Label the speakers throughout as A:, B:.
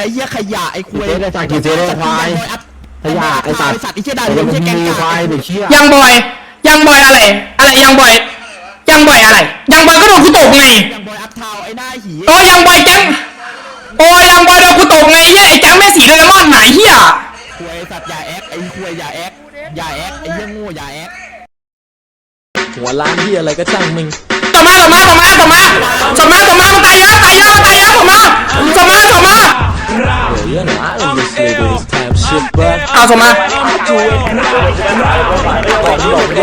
A: ไอ้เหี้ยขยะไอ้ควย
B: เจ๊ได้จากกี่เจ๊ได้ควาย ขยะไอ้สัตว์
A: สัตว์ไอ้เชี่ยดา
B: ไอ้
A: ว
B: เหี้
A: ไอ้เชี่ยแกง
B: มี
A: กา
B: ควายเด็กเชี่ย
C: ยังบอย ยังบอยอะไร อะไรยังบอย ยังบอยอะไร ยังบอยก็โดนกูตกไง
A: ยังบอยอัพเทาไอ้หน้าหี
C: โอ้ยังบอยแก๊งโอ้ยังบอยโดนกูตกไงเฮียไอ้แก๊งแม่สีเดลมอนไหนเฮีย
A: ควยสัตว์อย่าแอคไอ้ควยอย่าแอคอย่าแอคไอ้เหี้ยโง่อย่าแอค
D: หัวล้านที่อะไรก็ช่างมึง
C: ต่อมาต่อมาต่อมาต่อมาต่อ เอา
D: ส่ง
C: มา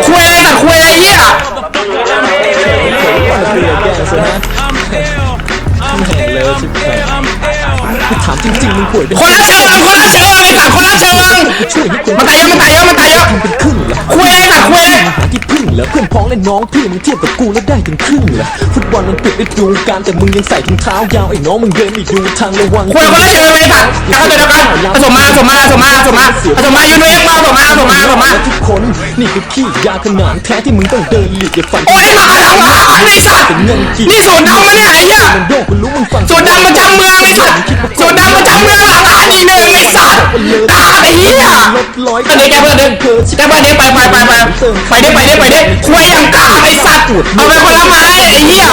C: คุยอะไรกับคุยอะไรเหี้
D: ยถามจริงๆมึงป่วย
C: คนละเชิญเลยคนละเชิญเลย เห
D: รอเพื่อนพ้องและน้องพี่มึงเทียบกับกูแล้วได้ถึงครึ่งเหรอฟุตบอลมันปิดฤดูกาลแต่มึงยังใส่ถุงเท้ายาวไอ้น้องมึงเดินไม่ดูทางระวัง
C: คุยคนละเชิงไอ้สัตว์เข้าใจแล้วกันผสมมาผสมมาผสมมาผสมมาผสมมายูนิเอ็กมาผสมมาผสมมาผสมมา
D: และทุกคนนี่คือขี้ยาขนานแท้ที่มึงต้องเดินหลีกอย่าฝัน
C: โอ้ยหมาหลังหมาไอ้สัตว์
D: เป็นเงินกี่
C: นี่สูตรดำมาเนี่ยไอ้เหี้ย
D: มันโยกกูรู้มึงฟัง
C: สูตรดำประจำเมืองไอ้สัตว์สูตรดำประจำเมืองหลังหาดีหนึ่งไอ้สัตว์ตาไอ้เหี้ย
D: รถร้อย
C: ไปเลยแกเพื่อนเดินแกเพื่อนเดินไปไปไปไปไปเด้ไปเด้ไปเด้คุยอย่างกาไอ้สัตว์เอาไปคนละไม้ไอ้เหี้ย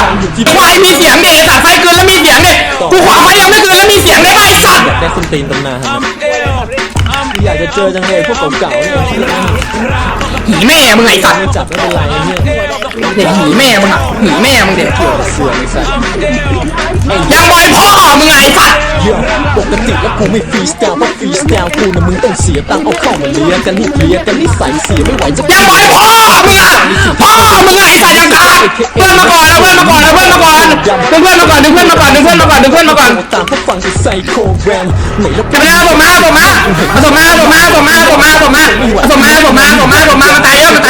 C: ควายมีเสียงดิไอ้สัตว์ไฟเกินแล้วมีเสียงดิกูขอไฟยังไม่เกินแล้วมีเสียงได้ไหมไอ้สัตว์
D: ได้ส้นตีนตำนานนะอยากจะเจอจังเลยพวกเก่าๆเนี่ย
C: หีแม่มึงไอ้สัตว์
D: ไม่จับไม่เป็นไรเนี่ย
C: เด็กหีแม่มึงอะหีแม่มึงเด็ก
D: เกี่ยวกับเสือไอ้สั ส
C: ยังบอยพ่อมึงไงไอ้สัตว์
D: เยอะปกติแล้วกูไม่ฟรีสไตล์เพราะฟรีสไตล์กูนะมึงต้องเสียตังค์เอาเข้ามาเลี้ยงกันให้เคลียร์กันนิสัยเสียไม่ไหวจะ
C: ยังบอยพ่อมึงอะพ่อมึงไงไอ้สัตว์ยังกาเพื่อนมาก่อนนะเพื่อนมาก่อนนะเพื่อนมาก่อนเพื่อนเพื่อนมาก่อนดึงเพื่อนมาก่อนดึงเพื่อนมาก่อนดึงเพื่อนมาก่อน
D: ตามพวกฟังคือไซโคแรมไหนแล้ว
C: จะไปเอาผมมาผมมาผมมาผมมาผมมาผมมาผมมาผมมาผมมาผมมาผมมามันตายเยอะมัน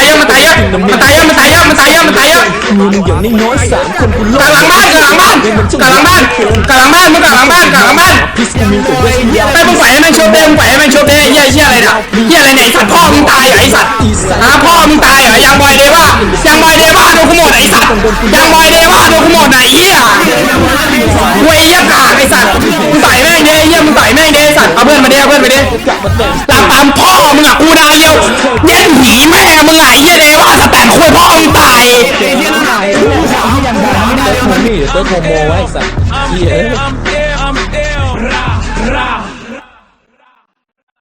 D: ก
C: ลางหลังบ้านกลางหลังบ้านกลางหลังบ้านมึงกลางหลังบ้านกลางหลังบ้าน
D: พิสกูมีแต่เวส
C: ไอ้มึงไหวให้แม่งชกเด้มึงไหวให้แม่งชกเด้เฮียเฮียอะไรเนี่ยเฮียอะไรเนี่ยไอ้สัตว์พ่อมึงตายเหรอไอ้สัตว์ฮะพ่อมึงตายเหรอยังบอยเดว่ายังบอยเดว่าโดนกูหมดไอ้สัตว์ยังบอยเดว่าโดนกูหมดไหนเฮียเวยเฮียกากไอ้สัตว์มึงใส่แม่งเด้เฮียมึงใส่แม่งเด้ไอ้สัตว์เอาเพื่อนมาเด้เอาเพื่อนมาเด้
D: Tengo Moesa. Sí, eh.